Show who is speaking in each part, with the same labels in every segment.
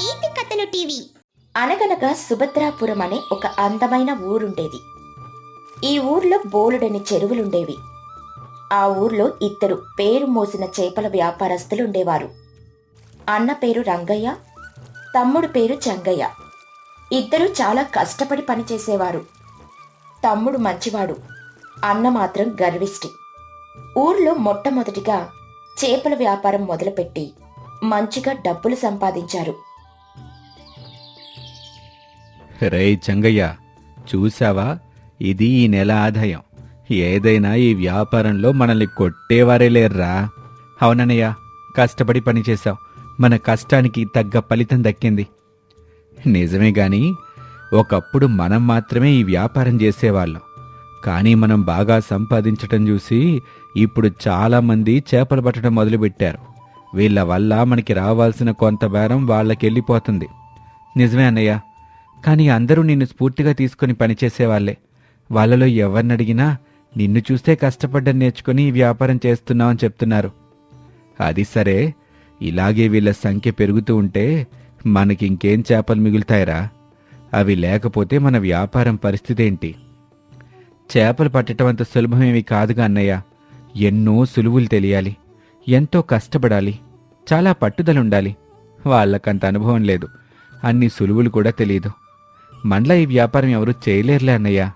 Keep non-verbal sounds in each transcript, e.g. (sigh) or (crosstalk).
Speaker 1: నీతి కథలు టీవీ.
Speaker 2: అనగనగా సుభద్రాపురం అనే ఒక అందమైన ఊరుండేది. ఈ ఊర్లో బోలెడని చెరువులుండేవి. ఆ ఊర్లో ఇద్దరు పేరు మోసిన చేపల వ్యాపారస్తులుండేవారు. అన్న పేరు రంగయ్య తమ్ముడు పేరు చంగయ్య. ఇద్దరు చాలా కష్టపడి పనిచేసేవారు. తమ్ముడు మంచివాడు అన్న మాత్రం గర్విష్టి. ఊర్లో మొట్టమొదటిగా చేపల వ్యాపారం మొదలుపెట్టి మంచిగా డబ్బులు సంపాదించారు.
Speaker 3: రేయ్ చంగయ్య చూసావా ఇది ఈ నెల ఆదాయం. ఏదైనా ఈ వ్యాపారంలో మనల్ని కొట్టేవారే లేర్రా. అవునన్నయ్య కష్టపడి పనిచేశాం మన కష్టానికి తగ్గ ఫలితం దక్కింది. నిజమే గాని ఒకప్పుడు మనం మాత్రమే ఈ వ్యాపారం చేసేవాళ్ళం. కానీ మనం బాగా సంపాదించటం చూసి ఇప్పుడు చాలామంది చేపలు పట్టడం మొదలుపెట్టారు. వీళ్ళ వల్ల మనకి రావాల్సిన కొంత బేరం వాళ్ళకెళ్ళిపోతుంది. నిజమే అన్నయ్య. కానీ అందరూ నిన్ను స్ఫూర్తిగా తీసుకుని పనిచేసేవాళ్ళే వాళ్ళలో ఎవరినడిగినా నిన్ను చూస్తే కష్టపడ్డం నేర్చుకుని ఈ వ్యాపారం చేస్తున్నావని చెప్తున్నారు. అది సరే ఇలాగే వీళ్ళ సంఖ్య పెరుగుతూ ఉంటే మనకి ఇంకేం చేపలు మిగులుతాయిరా? అవి లేకపోతే మన వ్యాపారం పరిస్థితి ఏంటి? చేపలు పట్టడం అంత సులభమేమి కాదుగా అన్నయ్య. ఎన్నో సులువులు తెలియాలి. ఎంతో కష్టపడాలి. చాలా పట్టుదలుండాలి వాళ్ళకంత అనుభవం లేదు. అన్ని సులువులు కూడా తెలియదు. మనలా ఈ వ్యాపారం ఎవరూ చేయలేరులే అన్నయ్య.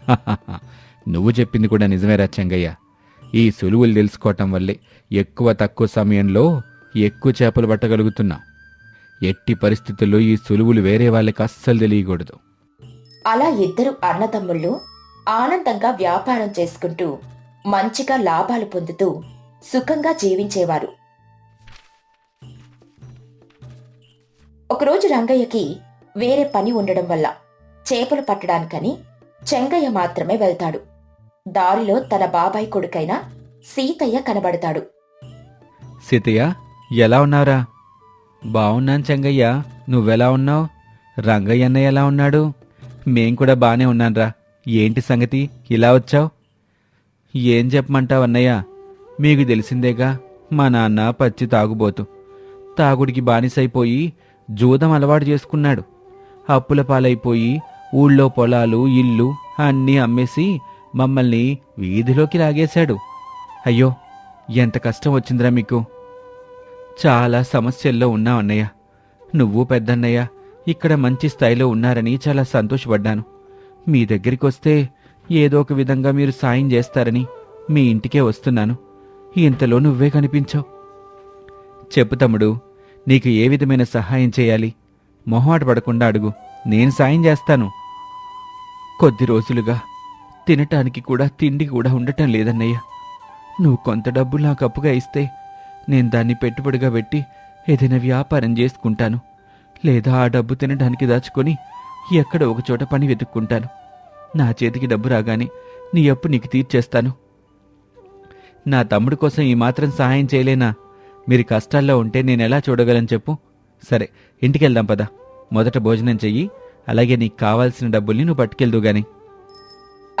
Speaker 3: (laughs) నువ్వు చెప్పింది కూడా నిజమేరా చెంగయ్య. ఈ సులువులు తెలుసుకోవటం వల్లే ఎక్కువ తక్కువ సమయంలో ఎక్కువ చేపలు పట్టగలుగుతున్నాం. ఎట్టి పరిస్థితుల్లో ఈ సులువులు వేరే వాళ్ళకి అస్సలు తెలియకూడదు.
Speaker 2: అలా ఇద్దరు అన్నదమ్ముళ్ళు ఆనందంగా వ్యాపారం చేసుకుంటూ మంచిగా లాభాలు పొందుతూ సుఖంగా జీవించేవారు. ఒకరోజు రంగయ్యకి వేరే పని ఉండడం వల్ల చేపలు పట్టడానికని చెంగయ్య మాత్రమే వెళ్తాడు. దారిలో తన బాబాయ్ కొడుకైన సీతయ్య కనబడతాడు.
Speaker 3: సీతయ్య ఎలా ఉన్నావురా? బావున్నాను చెంగయ్య నువ్వెలా ఉన్నావు? రంగయ్య అన్నయ్య ఎలా ఉన్నాడు? మేం కూడా బానే ఉన్నాన్రా. ఏంటి సంగతి? ఇలా వచ్చావు? ఏం చెప్పమంటావు అన్నయ్య? మీకు తెలిసిందేగా మా నాన్న పచ్చి తాగుబోతు. తాగుడికి బానిసైపోయి జూదం అలవాటు చేసుకున్నాడు. అప్పుల పాలైపోయి ఊళ్ళో పొలాలు ఇల్లు అన్నీ అమ్మేసి మమ్మల్ని వీధిలోకి లాగేశాడు. అయ్యో ఎంత కష్టం వచ్చిందిరా మీకు. చాలా సమస్యల్లో ఉన్నావు అన్నయ్య. నువ్వు పెద్దన్నయ్య ఇక్కడ మంచి స్థాయిలో ఉన్నారని చాలా సంతోషపడ్డాను. మీ దగ్గరికి వస్తే ఏదో ఒక విధంగా మీరు సాయం చేస్తారని మీ ఇంటికే వస్తున్నాను. ఇంతలో నువ్వే కనిపించావు. చెప్పు తమ్ముడు నీకు ఏ విధమైన సహాయం చేయాలి? మొహమాట పడకుండా అడుగు. నేను సాయం చేస్తాను. కొద్ది రోజులుగా తినటానికి కూడా తిండి కూడా ఉండటం లేదన్నయ్య. నువ్వు కొంత డబ్బు నాకు అప్పుగా ఇస్తే నేను దాన్ని పెట్టుబడిగా పెట్టి ఏదైనా వ్యాపారం చేసుకుంటాను. లేదా ఆ డబ్బు తినడానికి దాచుకొని ఎక్కడ ఒకచోట పని వెతుక్కుంటాను. నా చేతికి డబ్బు రాగానే నీ అప్పు నీకు తీర్చేస్తాను. నా తమ్ముడు కోసం ఈ మాత్రం సహాయం చేయలేనా? మీరు కష్టాల్లో ఉంటే నేను ఎలా చూడగలను చెప్పు. సరే ఇంటికెళ్దాం పద. మొదట భోజనం చెయ్యి అలాగే నీకు కావాల్సిన డబ్బుల్ని నువ్వు పట్టుకెళ్దు గాని.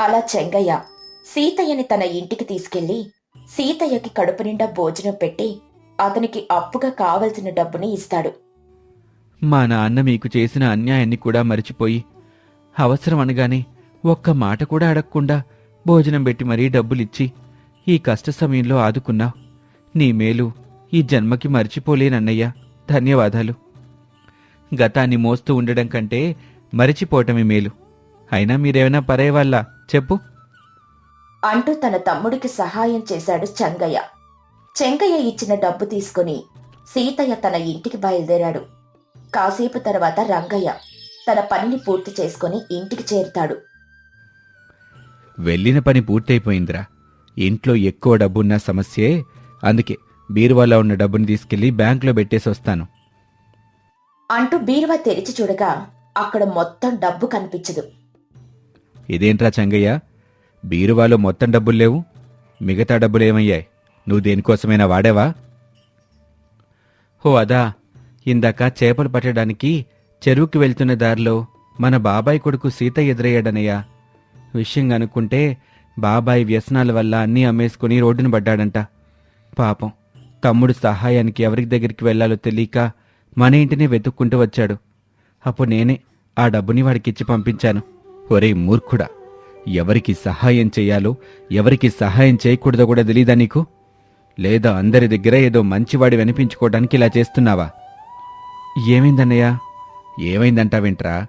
Speaker 2: అలా చెంగయ్య సీతయ్యని తన ఇంటికి తీసుకెళ్ళి సీతయ్యకి కడుపు నిండా భోజనం పెట్టి అతనికి అప్పుగా కావలసిన డబ్బుని ఇస్తాడు.
Speaker 3: మా నాన్న మీకు చేసిన అన్యాయాన్ని కూడా మరిచిపోయి అవసరం అనగానే ఒక్క మాట కూడా అడగకుండా భోజనం పెట్టి మరీ డబ్బులిచ్చి ఈ కష్ట సమయంలో ఆదుకున్నావు. నీ మేలు ఈ జన్మకి మరిచిపోలేనన్నయ్యా. ధన్యవాదాలు. గతాన్ని మోస్తూ ఉండడం కంటే మరిచిపోవటమే మేలు. అయినా మీరేమైనా పరేవాళ్ళ చెప్పు.
Speaker 2: అంటూ తన తమ్ముడికి సహాయం చేశాడు చెంగయ్య. చెంగయ్య ఇచ్చిన డబ్బు తీసుకుని సీతయ్య తన ఇంటికి బయలుదేరాడు. కాసేపు తర్వాత రంగయ్య తన పనిని పూర్తి చేసుకుని ఇంటికి చేరుతాడు.
Speaker 3: వెళ్ళిన పని పూర్తయిపోయిందిరా. ఇంట్లో ఎక్కువ డబ్బున్న సమస్యే. అందుకే బీరువాలో ఉన్న డబ్బుని తీసుకెళ్ళి బ్యాంకులో పెట్టేసి వస్తాను.
Speaker 2: అంటూ బీరువా తెరిచి చూడగా అక్కడ మొత్తం డబ్బు కనిపించదు.
Speaker 3: ఇదేంట్రా చంగయ్య? బీరువాలో మొత్తం డబ్బులు లేవు. మిగతా డబ్బులు ఏమయ్యాయి? నువ్వు దేనికోసమైనా వాడేవా? ఓ అదా. ఇందాక చేపలు పట్టడానికి చెరువుకి వెళ్తున్న దారిలో మన బాబాయ్ కొడుకు సీత ఎదురయ్యాడనయ్యా. విషయం అనుకుంటే బాబాయ్ వ్యసనాల వల్ల అన్నీ అమ్మేసుకుని రోడ్డున పడ్డాడంట. పాపం. తమ్ముడు సహాయానికి ఎవరి దగ్గరికి వెళ్ళాలో తెలియక మన ఇంటినే వెతుక్కుంటూ వచ్చాడు. అప్పుడు నేనే ఆ డబ్బుని వాడికిచ్చి పంపించాను. ఒరే మూర్ఖుడా ఎవరికి సహాయం చేయాలో ఎవరికి సహాయం చేయకూడదో కూడా తెలీదా నీకు? లేదా అందరి దగ్గర ఏదో మంచివాడి వినిపించుకోవడానికి ఇలా చేస్తున్నావా? ఏమైందన్నయ్య? ఏమైందంటావేంట్రా?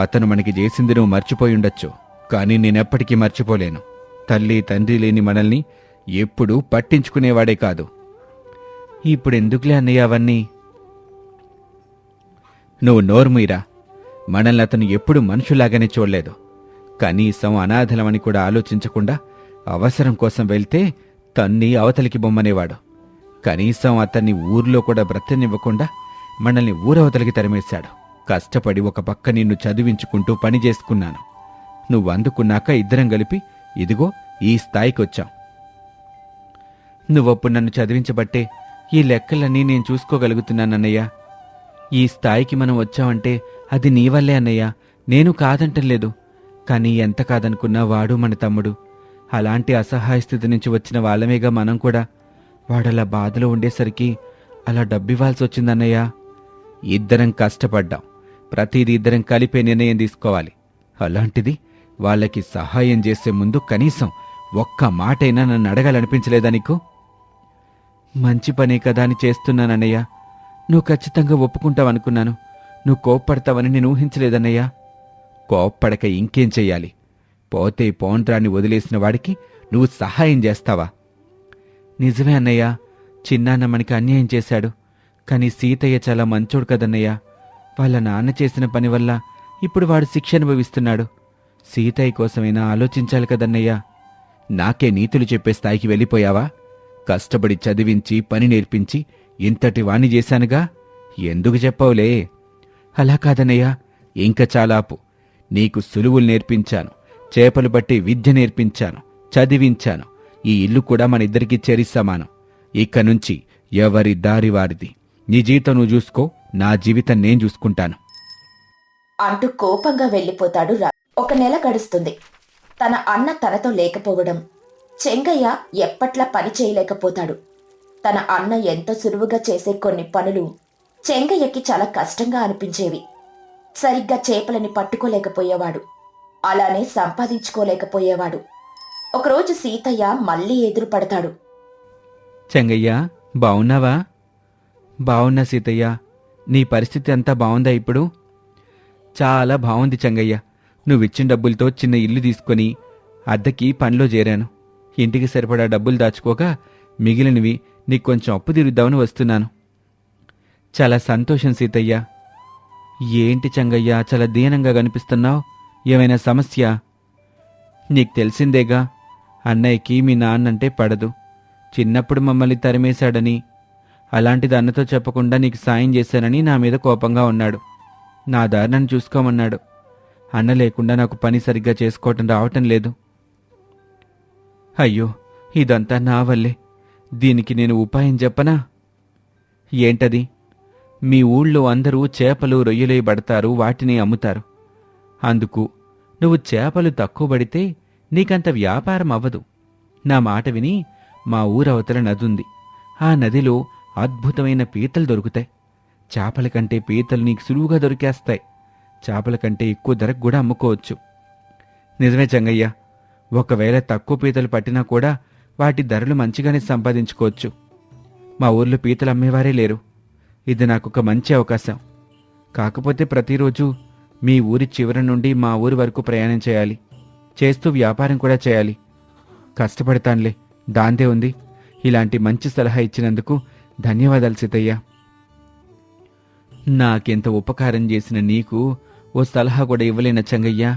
Speaker 3: అతను మనకి చేసింది నువ్వు మర్చిపోయి ఉండొచ్చు కానీ నేనెప్పటికీ మర్చిపోలేను. తల్లి తండ్రి లేని మనల్ని ఎప్పుడూ పట్టించుకునేవాడే కాదు. ఇప్పుడు ఎందుకులే అన్నయ్య అవన్నీ? నువ్వు నోర్మీరా మనల్ని అతను ఎప్పుడు మనుషులాగానే చూడలేదు. కనీసం అనాథలమని కూడా ఆలోచించకుండా అవసరం కోసం వెళ్తే తన్ని అవతలికి బొమ్మనేవాడు. కనీసం అతన్ని ఊర్లో కూడా బ్రతనివ్వకుండా మనల్ని ఊరవతలికి తరిమేశాడు. కష్టపడి ఒక పక్క నిన్ను చదివించుకుంటూ పని చేసుకున్నాను. నువ్వు అందుకున్నాక ఇద్దరం కలిపి ఇదిగో ఈ స్థాయికి వచ్చాం నువ్వప్పుడు నన్ను చదివించబట్టే ఈ లెక్కలన్నీ నేను చూసుకోగలుగుతున్నానన్నయ్య. ఈ స్థాయికి మనం వచ్చామంటే అది నీ వల్లే అన్నయ్య. నేను కాదంటలేదు. కానీ ఎంత కాదనుకున్నా వాడు మన తమ్ముడు. అలాంటి అసహాయ స్థితి నుంచి వచ్చిన వాళ్ళమేగా మనం కూడా. వాడలా బాధలో ఉండేసరికి అలా డబ్బివ్వాల్సి వచ్చిందన్నయ్య. ఇద్దరం కష్టపడ్డాం. ప్రతిదీ ఇద్దరం కలిపే నిర్ణయం తీసుకోవాలి. అలాంటిది వాళ్ళకి సహాయం చేసే ముందు కనీసం ఒక్క మాటైనా నన్ను అడగాలనిపించలేదా నీకు? మంచి పనే కదా అని చేస్తున్నానన్నయ్య. నువ్వు ఖచ్చితంగా ఒప్పుకుంటావనుకున్నాను. నువ్వు కోప్పడతావని నేను ఊహించలేదన్నయ్యా. కోప్పడక ఇంకేం చెయ్యాలి? పోతే పోండ్రాన్ని వదిలేసిన వాడికి నువ్వు సహాయం చేస్తావా? నిజమే అన్నయ్య. చిన్నాన్న మనకి అన్యాయం చేశాడు. కానీ సీతయ్య చాలా మంచోడు కదన్నయ్య. వాళ్ళ నాన్న చేసిన పని వల్ల ఇప్పుడు వాడు శిక్ష అనుభవిస్తున్నాడు. సీతయ్య కోసమైనా ఆలోచించాలి కదన్నయ్యా. నాకే నీతులు చెప్పే స్థాయికి వెళ్ళిపోయావా? కష్టపడి చదివించి పని నేర్పించి ఇంతటి వాణి చేశానుగా? ఎందుకు చెప్పవులే? అలా కాదనయ్యా ఇంక చాలాపు. నీకు సులువులు నేర్పించాను చేపలు బట్టి విద్య నేర్పించాను చదివించాను. ఈ ఇల్లు కూడా మన ఇద్దరికీ చేరి సమానం నుంచి ఎవరి దారి వారిది? నీ జీవితం నువ్వు చూసుకో నా జీవితం నేను చూసుకుంటాను.
Speaker 2: అంటూ కోపంగా వెళ్ళిపోతాడు ఒక నెల గడుస్తుంది. తన అన్న తనతో లేకపోవడం చెంగయ్య ఎప్పట్లా పని చేయలేకపోతాడు. తన అన్న ఎంతో సులువుగా చేసే కొన్ని పనులు చెంగయ్యకి చాలా కష్టంగా అనిపించేవి. సరిగ్గా చేపలని పట్టుకోలేకపోయేవాడు. అలానే సంపాదించుకోలేకపోయేవాడు. ఒకరోజు సీతయ్య మళ్ళీ ఎదురు పడతాడు
Speaker 3: చెంగయ్య బావున్నావా? బావున్నా సీతయ్య. నీ పరిస్థితి అంతా బావుందా ఇప్పుడు? చాలా బావుంది చెంగయ్య. నువ్విచ్చిన డబ్బులతో చిన్న ఇల్లు తీసుకొని అద్దెకి పనిలో చేరాను. ఇంటికి సరిపడా డబ్బులు దాచుకోగా మిగిలినవి నీకు కొంచెం అప్పు తీరుద్దామని వస్తున్నాను. చాలా సంతోషం సీతయ్య. ఏంటి చంగయ్య చాలా దీనంగా కనిపిస్తున్నావు? ఏమైనా సమస్య? నీకు తెలిసిందేగా అన్నయ్యకి మీ నాన్నంటే పడదు. చిన్నప్పుడు మమ్మల్ని తరిమేశాడని అలాంటిది అన్నతో చెప్పకుండా నీకు సాయం చేశానని నా మీద కోపంగా ఉన్నాడు. నా దారి నన్ను చూసుకోమన్నాడు. అన్న లేకుండా నాకు పని సరిగ్గా చేసుకోవటం రావటం లేదు. అయ్యో ఇదంతా నా వల్లే. దీనికి నేను ఉపాయం చెప్పనా? ఏంటది? మీ ఊళ్ళో అందరూ చేపలు రొయ్యలై పడతారు వాటిని అమ్ముతారు. అందుకు నువ్వు చేపలు తక్కువ పడితే నీకంత వ్యాపారం అవ్వదు. నా మాట విని మా ఊరవతల నదుంది. ఆ నదిలో అద్భుతమైన పీతలు దొరుకుతాయి. చేపల కంటే పీతలు నీకు సులువుగా దొరికేస్తాయి. చేపల కంటే ఎక్కువ ధరకు కూడా అమ్ముకోవచ్చు. నిజమే చంగయ్య ఒకవేళ తక్కువ పీతలు పట్టినా కూడా వాటి ధరలు మంచిగానే సంపాదించుకోవచ్చు. మా ఊర్లో పీతలు అమ్మేవారే లేరు. ఇది నాకు ఒక మంచి అవకాశం. కాకపోతే ప్రతిరోజు మీ ఊరి చివరి నుండి మా ఊరి వరకు ప్రయాణం చేయాలి. చేస్తూ వ్యాపారం కూడా చేయాలి. కష్టపడతానులే. దాందే ఉంది. ఇలాంటి మంచి సలహా ఇచ్చినందుకు ధన్యవాదాలు సీతయ్య. నాకెంత ఉపకారం చేసిన నీకు ఓ సలహా కూడా ఇవ్వలేన చంగయ్య.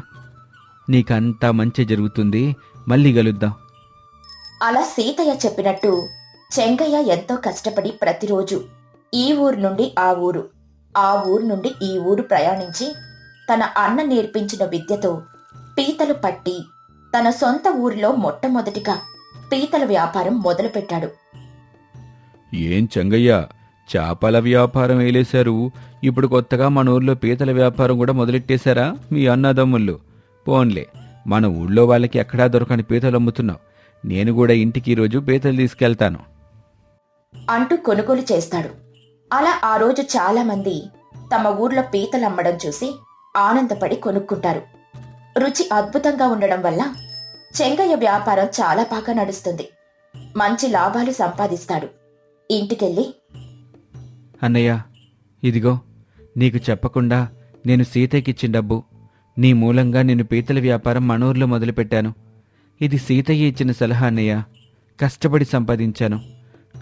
Speaker 3: నీకంతా మంచి జరుగుతుంది. మళ్ళీ కలుద్దాం.
Speaker 2: అలా సీతయ్య చెప్పినట్టు చెంగయ్య ఎంతో కష్టపడి ప్రతిరోజు ఈ ఊరు నుండి ఆ ఊరు ఆ ఊరు నుండి ఈ ఊరు ప్రయాణించి తన అన్న నేర్పించిన విద్యతో పీతలు పట్టి తన సొంత ఊరిలో మొట్టమొదటిగా పీతల వ్యాపారం మొదలుపెట్టాడు.
Speaker 3: ఏం చంగయ్య చేపల వ్యాపారం వేలేశారు ఇప్పుడు కొత్తగా మన ఊర్లో పీతల వ్యాపారం కూడా మొదలెట్టేశారా మీ అన్నదమ్ముళ్ళు? పోన్లే మన ఊళ్ళో వాళ్ళకి ఎక్కడా దొరకని పీతలు అమ్ముతున్నావు. నేను కూడా ఇంటికి ఈరోజు పీతలు తీసుకెళ్తాను.
Speaker 2: అంటూ కొనుగోలు చేస్తాడు. అలా ఆ రోజు చాలా మంది తమ ఊర్లో పీతలు అమ్మడం చూసి ఆనందపడి కొనుక్కుంటారు. రుచి అద్భుతంగా ఉండడం వల్ల చెంగయ్య వ్యాపారం చాలా బాగా నడుస్తుంది. మంచి లాభాలు సంపాదిస్తాడు. ఇంటికెళ్ళి
Speaker 3: అన్నయ్య ఇదిగో నీకు చెప్పకుండా నేను సీతయ్యకిచ్చిన డబ్బు నీ మూలంగా నేను పీతల వ్యాపారం మనూర్లో మొదలుపెట్టాను. ఇది సీతయ్య ఇచ్చిన సలహా అన్నయ్య. కష్టపడి సంపాదించాను.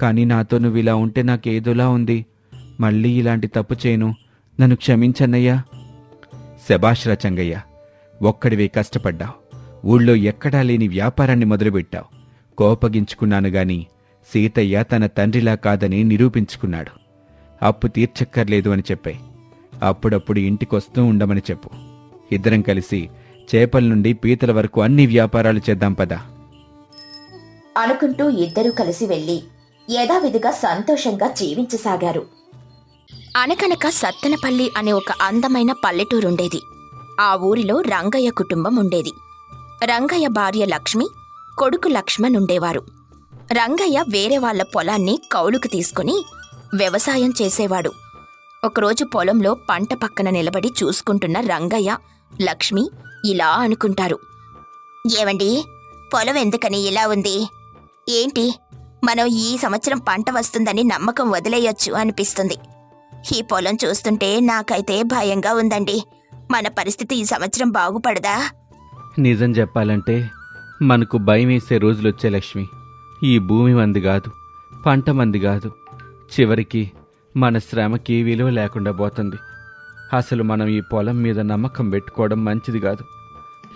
Speaker 3: కానీ నాతో నువ్వు ఇలా ఉంటే నాకేదోలా ఉంది. మళ్ళీ ఇలాంటి తప్పు చేయను. నన్ను క్షమించన్నయ్యా. శభాష్ రచంగయ్య ఒక్కడివే కష్టపడ్డావు. ఊళ్ళో ఎక్కడా లేని వ్యాపారాన్ని మొదలుపెట్టావు. కోపగించుకున్నాను గాని సీతయ్య తన తండ్రిలా కాదని నిరూపించుకున్నాడు. అప్పు తీర్చక్కర్లేదు అని చెప్పాయి అప్పుడప్పుడు ఇంటికొస్తూ ఉండమని చెప్పు. ఇద్దరం కలిసి చేపల నుండి పీతల వరకు అన్ని వ్యాపారాలు చేద్దాం పదా.
Speaker 2: అనుకుంటూ ఇద్దరూ కలిసి వెళ్ళి యథావిధిగా సంతోషంగా జీవించసాగారు.
Speaker 1: అనకనక సత్తెనపల్లి అనే ఒక అందమైన పల్లెటూరుండేది. ఆ ఊరిలో రంగయ్య కుటుంబం ఉండేది. రంగయ్య భార్య లక్ష్మి కొడుకు లక్ష్మణ్ ఉండేవారు. రంగయ్య వేరే వాళ్ళ పొలాన్ని కౌలుకు తీసుకుని వ్యవసాయం చేసేవాడు. ఒకరోజు పొలంలో పంట పక్కన నిలబడి చూసుకుంటున్న రంగయ్య లక్ష్మి ఇలా అనుకుంటారు. ఏవండి? పొలం ఎందుకని ఇలా ఉంది? ఏంటి? మనం ఈ సంవత్సరం పంట వస్తుందని నమ్మకం వదిలేయొచ్చు అనిపిస్తుంది. ఈ పొలం చూస్తుంటే నాకైతే భయంగా ఉందండి. మన పరిస్థితి ఈ సంవత్సరం బాగుపడదా?
Speaker 3: నిజం చెప్పాలంటే మనకు భయం వేసే రోజులొచ్చే లక్ష్మి. ఈ భూమి మంది కాదు పంట మంది కాదు. చివరికి మన శ్రమకి విలువ లేకుండా పోతుంది. అసలు మనం ఈ పొలం మీద నమ్మకం పెట్టుకోవడం మంచిది కాదు.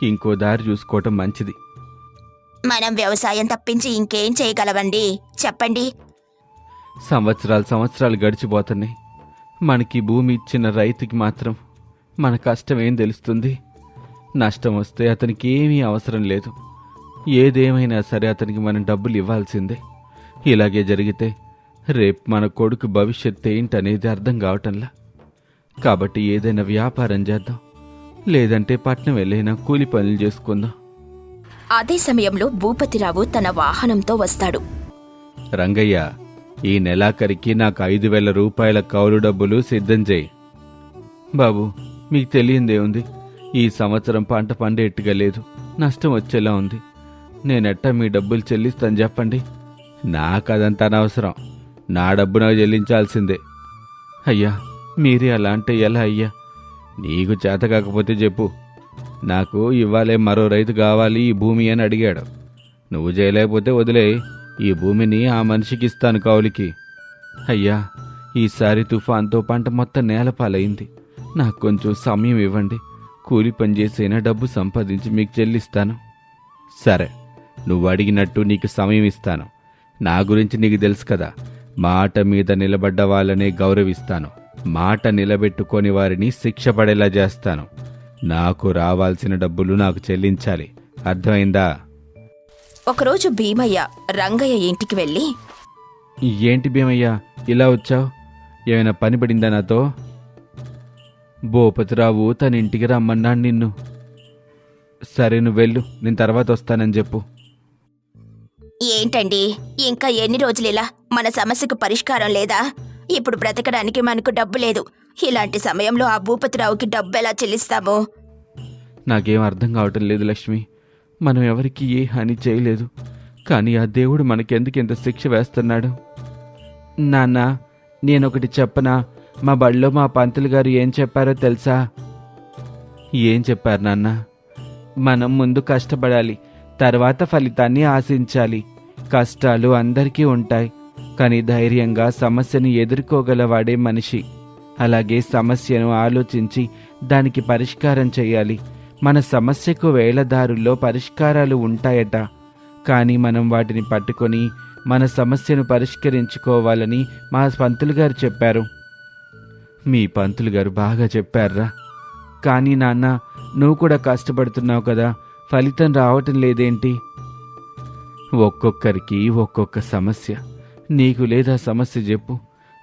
Speaker 3: ఇంకో దారి చూసుకోవడం మంచిది.
Speaker 1: మనం వ్యవసాయం తప్పించి ఇంకేం చేయగలవండి? చెప్పండి.
Speaker 3: సంవత్సరాలు సంవత్సరాలు గడిచిపోతున్నాయి. మనకి భూమి ఇచ్చిన రైతుకి మాత్రం మన కష్టం ఏం తెలుస్తుంది? నష్టం వస్తే అతనికి ఏమీ అవసరం లేదు. ఏదేమైనా సరే అతనికి మనం డబ్బులు ఇవ్వాల్సిందే. ఇలాగే జరిగితే రేపు మన కొడుకు భవిష్యత్ ఏంటనేది అర్థం కావటంలా. కాబట్టి ఏదైనా వ్యాపారం చేద్దాం. లేదంటే పట్నం వెళ్ళైనా కూలి పనులు చేసుకుందాం.
Speaker 1: అదే సమయంలో భూపతిరావు తన వాహనంతో వస్తాడు.
Speaker 3: రంగయ్య ఈ నెలాఖరికి నాకు ఐదు వేల రూపాయల కౌలు డబ్బులు సిద్ధం చేయి. బాబు మీకు తెలియందేముంది ఈ సంవత్సరం పంట పండేట్టుగా లేదు. నష్టం వచ్చేలా ఉంది. నేనెట్టా మీ డబ్బులు చెల్లిస్తాను చెప్పండి. నాకు అదంతా అనవసరం. నా డబ్బు నాకు చెల్లించాల్సిందే. అయ్యా మీరే అలా అంటే ఎలా అయ్యా? నీకు చేత కాకపోతే చెప్పు. నాకు ఇవ్వాలే మరో రైతు కావాలి ఈ భూమి అని అడిగాడు. నువ్వు చేయలేకపోతే వదిలే. ఈ భూమిని ఆ మనిషికి ఇస్తాను కౌలికి. అయ్యా ఈసారి తుఫాన్తో పంట మొత్తం నేలపాలైంది. నాకు కొంచెం సమయం ఇవ్వండి. కూలి పనిచేసైనా డబ్బు సంపాదించి మీకు చెల్లిస్తాను. సరే నువ్వు అడిగినట్టు నీకు సమయం ఇస్తాను. నా గురించి నీకు తెలుసు కదా. మాట మీద నిలబడ్డ వాళ్ళనే గౌరవిస్తాను. మాట నిలబెట్టుకొని వారిని శిక్ష పడేలా చేస్తాను. నాకు రావాల్సిన డబ్బులు నాకు చెల్లించాలి. అర్థమైందా?
Speaker 1: ఒకరోజు భీమయ్య రంగయ్య ఇంటికి వెళ్ళి
Speaker 3: ఏంటి భీమయ్యా ఇలా వచ్చావు? ఏమైనా పని పడిందా నాతో? భూపతిరావు తన ఇంటికి రమ్మన్నాడు నిన్ను. సరే నువ్వు వెళ్ళు నేను తర్వాత వస్తానని చెప్పు.
Speaker 1: ఏంటండి ఇంకా ఎన్ని రోజులు ఇలా మన సమస్యకు పరిష్కారం లేదా? ఇప్పుడు బ్రతకడానికి మనకు డబ్బు లేదు. ఇలాంటి సమయంలో ఆ భూపతిరావుకి డబ్బు ఎలా చెల్లిస్తాము?
Speaker 3: నాకేం అర్థం కావటం లేదు లక్ష్మి. మనం ఎవరికి ఏ హాని చేయలేదు. కానీ ఆ దేవుడు మనకెందుకు ఇంత శిక్ష వేస్తున్నాడు? నాన్న నేనొకటి చెప్పనా? మా బడిలో మా పంతులు గారు ఏం చెప్పారో తెలుసా? ఏం చెప్పారు నాన్న? మనం ముందు కష్టపడాలి తర్వాత ఫలితాన్ని ఆశించాలి. కష్టాలు అందరికీ ఉంటాయి. కానీ ధైర్యంగా సమస్యను ఎదుర్కోగలవాడే మనిషి. అలాగే సమస్యను ఆలోచించి దానికి పరిష్కారం చేయాలి. మన సమస్యకు వేళదారుల్లో పరిష్కారాలు ఉంటాయట. కానీ మనం వాటిని పట్టుకొని మన సమస్యను పరిష్కరించుకోవాలని మా పంతులు గారు చెప్పారు. మీ పంతులు గారు బాగా చెప్పారా కానీ నాన్న నువ్వు కూడా కష్టపడుతున్నావు కదా ఫలితం రావటం లేదేంటి? ఒక్కొక్కరికి ఒక్కొక్క సమస్య. నీకు లేదా సమస్య చెప్పు.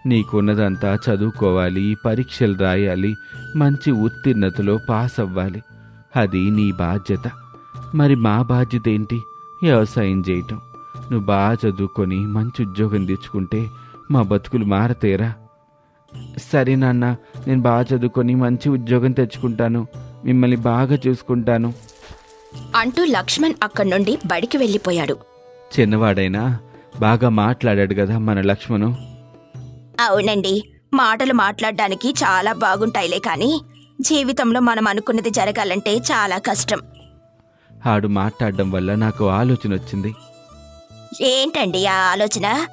Speaker 3: నీకున్నదంతా చదువుకోవాలి పరీక్షలు రాయాలి మంచి ఉత్తీర్ణతలో పాస్ అవ్వాలి. అది నీ బాధ్యత. మరి మా బాధ్యత ఏంటి? వ్యవసాయం చేయటం. నువ్వు బాగా చదువుకొని మంచి ఉద్యోగం తెచ్చుకుంటే మా బతుకులు మారతేరా సరే నాన్న నేను బాగా చదువుకొని మంచి ఉద్యోగం తెచ్చుకుంటాను. మిమ్మల్ని బాగా చూసుకుంటాను.
Speaker 1: అంటూ లక్ష్మణ్ అక్కడి నుండి బడికి వెళ్ళిపోయాడు.
Speaker 3: చిన్నవాడైనా బాగా మాట్లాడాడు కదా మన లక్ష్మణు.
Speaker 1: అవునండి మాటలు మాట్లాడడానికి చాలా బాగుంటాయిలే కానీ జీవితంలో మనం అనుకున్నది జరగాలంటే చాలా కష్టం.
Speaker 3: ఆడు మాట్లాడడం వల్ల నాకు ఆలోచన వచ్చింది.
Speaker 1: ఏంటండి ఆ ఆలోచన?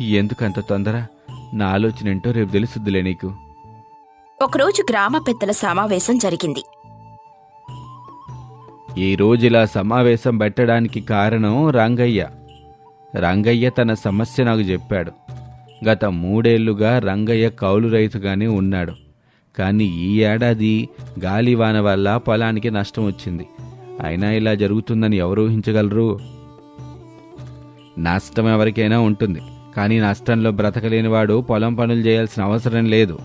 Speaker 3: ఎందుకంత తొందర? నా ఆలోచన ఏంటో రేపు తెలుసుద్దులే నీకు.
Speaker 1: ఒకరోజు గ్రామ పెద్దల సమావేశం జరిగింది.
Speaker 3: ఈ రోజు ఇలా సమావేశం పెట్టడానికి కారణం రంగయ్య. రంగయ్య తన సమస్య నాకు చెప్పాడు. గత మూడేళ్ళుగా రంగయ్య కౌలు రైతుగానే ఉన్నాడు. కానీ ఈ ఏడాది గాలివాన వల్ల పొలానికి నష్టం వచ్చింది. అయినా ఇలా జరుగుతుందని ఎవరు ఊహించగలరు? నష్టం ఎవరికైనా ఉంటుంది. కానీ నష్టంలో బ్రతకలేనివాడు పొలం పనులు చేయాల్సిన అవసరం లేదు.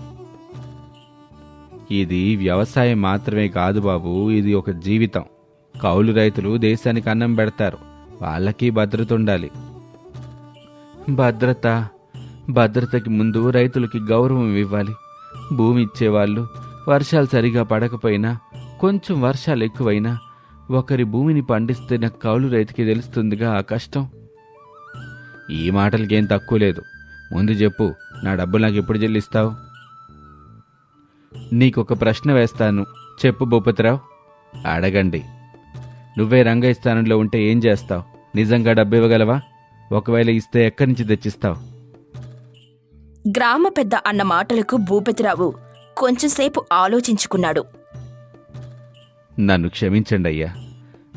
Speaker 3: ఇది వ్యవసాయం మాత్రమే కాదు బాబు ఇది ఒక జీవితం. కౌలు రైతులు దేశానికి అన్నం పెడతారు. వాళ్ళకి భద్రత ఉండాలి. భద్రత. భద్రతకి ముందు రైతులకి గౌరవం ఇవ్వాలి. భూమి ఇచ్చేవాళ్ళు వర్షాలు సరిగా పడకపోయినా కొంచెం వర్షాలు ఎక్కువైనా ఒకరి భూమిని పండిస్తే నాకు కౌలు రైతుకి తెలుస్తుందిగా ఆ కష్టం. ఈ మాటలకేం తక్కువ లేదు. ముందు చెప్పు నా డబ్బులు నాకు ఎప్పుడు చెల్లిస్తావు? నీకొక ప్రశ్న వేస్తాను. చెప్పు భూపతిరావు. అడగండి. నువ్వే రంగస్థానంలో స్థానంలో ఉంటే ఏం చేస్తావు? నిజంగా డబ్బు ఇవ్వగలవా? ఒకవేళ ఇస్తే ఎక్కడి నుంచి తెచ్చిస్తావు?
Speaker 1: గ్రామ పెద్ద అన్న మాటలకు భూపతిరావు కొంచెంసేపు ఆలోచించుకున్నాడు.
Speaker 3: నన్ను క్షమించండి అయ్యా.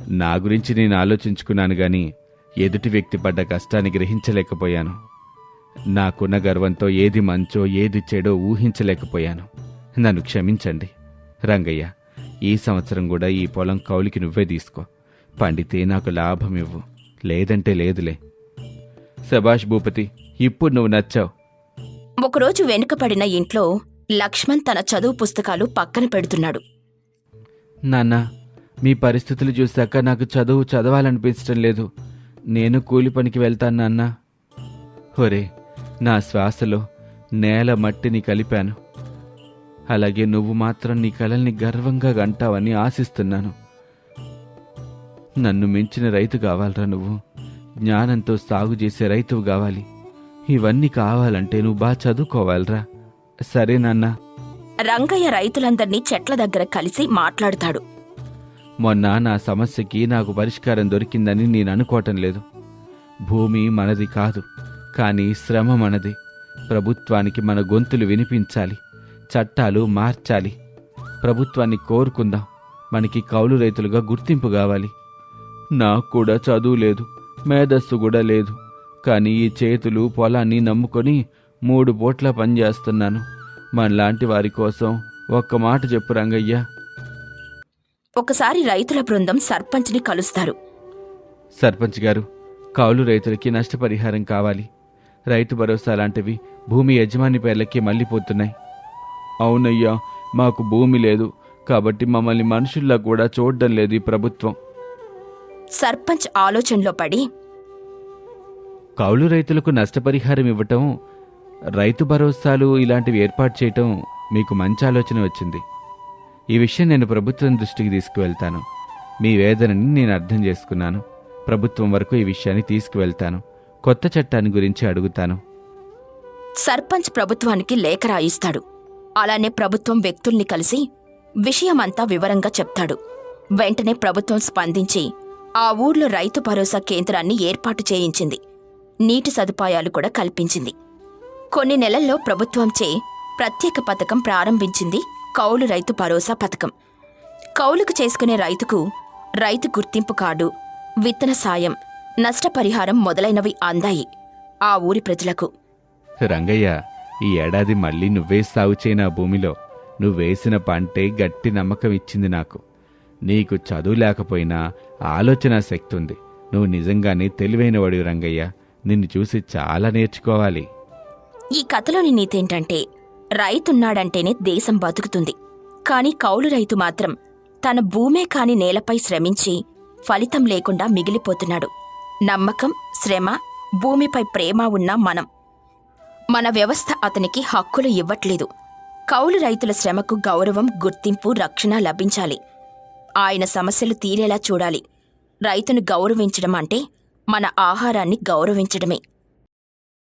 Speaker 3: నా గురించి నేను ఆలోచించుకున్నాను గాని ఎదుటి వ్యక్తి పడ్డ కష్టాన్ని గ్రహించలేకపోయాను. నాకున్న గర్వంతో ఏది మంచో ఏది చెడో ఊహించలేకపోయాను. నన్ను క్షమించండి. రంగయ్య ఈ సంవత్సరం కూడా ఈ పొలం కౌలికి నువ్వే తీసుకో. పండితే నాకు లాభం ఇవ్వు. లేదంటే లేదులే. శభాష్ భూపతి ఇప్పుడు నువ్వు నచ్చావు.
Speaker 1: ఒకరోజు వెనుకపడిన ఇంట్లో లక్ష్మణ్ తన చదువు పుస్తకాలు పక్కన పెడుతున్నాడు.
Speaker 3: నాన్న మీ పరిస్థితులు చూశాక నాకు చదువు చదవాలనిపించడం లేదు. నేను కూలి పనికి వెళ్తాను నాన్న. ఒరే నా శ్వాసలో నేల మట్టిని కలిపాను. అలాగే నువ్వు మాత్రం నీ కలల్ని గర్వంగా గంటావని ఆశిస్తున్నాను. నన్ను మించిన రైతు కావాలరా నువ్వు? జ్ఞానంతో సాగు చేసే రైతువు కావాలి. ఇవన్నీ కావాలంటే నువ్వు బాగా చదువుకోవాలిరా. సరే నాన్నా.
Speaker 1: రంగయ్య రైతులందర్నీ చెట్ల దగ్గర కలిసి మాట్లాడుతాడు.
Speaker 3: మొన్న నా సమస్యకి నాకు పరిష్కారం దొరికిందని నేను అనుకోవటం లేదు. భూమి మనది కాదు కానీ శ్రమ మనది. ప్రభుత్వానికి మన గొంతులు వినిపించాలి చట్టాలు మార్చాలి. ప్రభుత్వాన్ని కోరుకుందాం మనకి కౌలు రైతులుగా గుర్తింపు కావాలి. నాకు కూడా చదువు లేదు. మేధస్సు కూడా లేదు. కానీ ఈ చేతులు పొలాన్ని నమ్ముకొని మూడు పూట్ల పనిచేస్తున్నాను మనలాంటి వారి కోసం ఒక్క మాట చెప్పు రంగయ్య.
Speaker 1: ఒకసారి రైతుల బృందం సర్పంచ్ని కలుస్తారు.
Speaker 3: సర్పంచ్ గారు కౌలు రైతులకి నష్టపరిహారం కావాలి. రైతు భరోసా లాంటివి భూమి యజమాని పేర్లకి మళ్ళీపోతున్నాయి. అవునయ్యా మాకు భూమి లేదు. కాబట్టి మమ్మల్ని మనుషుల్లా కూడా చూడడం లేదు ఈ ప్రభుత్వం.
Speaker 1: సర్పంచ్ ఆలోచనలో పడి
Speaker 3: కౌలు రైతులకు నష్టపరిహారం ఇవ్వటం రైతు భరోసాలు ఇలాంటివి ఏర్పాటు చేయటం మీకు మంచి ఆలోచన వచ్చింది. ఈ విషయం నేను ప్రభుత్వం దృష్టికి తీసుకువెళ్తాను. మీ వేదనని నేను అర్థం చేసుకున్నాను. ప్రభుత్వం వరకు ఈ విషయాన్ని తీసుకువెళ్తాను. కొత్త చట్టాన్ని గురించి అడుగుతాను.
Speaker 1: సర్పంచ్ ప్రభుత్వానికి లేఖ రాయిస్తాడు. అలానే ప్రభుత్వం వ్యక్తుల్ని కలిసి విషయమంతా వివరంగా చెప్తాడు. వెంటనే ప్రభుత్వం స్పందించి ఆ ఊర్లో రైతు భరోసా కేంద్రాన్ని ఏర్పాటు చేయించింది. నీటి సదుపాయాలు కూడా కల్పించింది. కొన్ని నెలల్లో ప్రభుత్వంచే ప్రత్యేక పథకం ప్రారంభించింది కౌలు రైతు భరోసా పథకం. కౌలుకు చేసుకునే రైతుకు రైతు గుర్తింపు కార్డు విత్తన సాయం నష్టపరిహారం మొదలైనవి అందాయి ఆ ఊరి ప్రజలకు.
Speaker 3: రంగయ్య ఈ ఏడాది మళ్ళీ నువ్వే సాగు చేయన భూమిలో. నువ్వేసిన పంటే గట్టి నమ్మకం ఇచ్చింది నాకు. నీకు చదువు లేకపోయినా ఆలోచన శక్తి ఉంది. నువ్వు నిజంగానే తెలివైనవాడు రంగయ్య. నిన్ను చూసి చాలా నేర్చుకోవాలి.
Speaker 1: ఈ కథలోని నీతేంటంటే రైతున్నాడంటేనే దేశం బతుకుతుంది. కాని కౌలు రైతు మాత్రం తన భూమే కాని నేలపై శ్రమించి ఫలితం లేకుండా మిగిలిపోతున్నాడు. నమ్మకం శ్రమ భూమిపై ప్రేమ ఉన్న మనం. మన వ్యవస్థ అతనికి హక్కులు ఇవ్వట్లేదు. కౌలు రైతుల శ్రమకు గౌరవం గుర్తింపు రక్షణ లభించాలి. ఆయన సమస్యలు తీరేలా చూడాలి. రైతును గౌరవించడం అంటే మన ఆహారాన్ని గౌరవించడమే.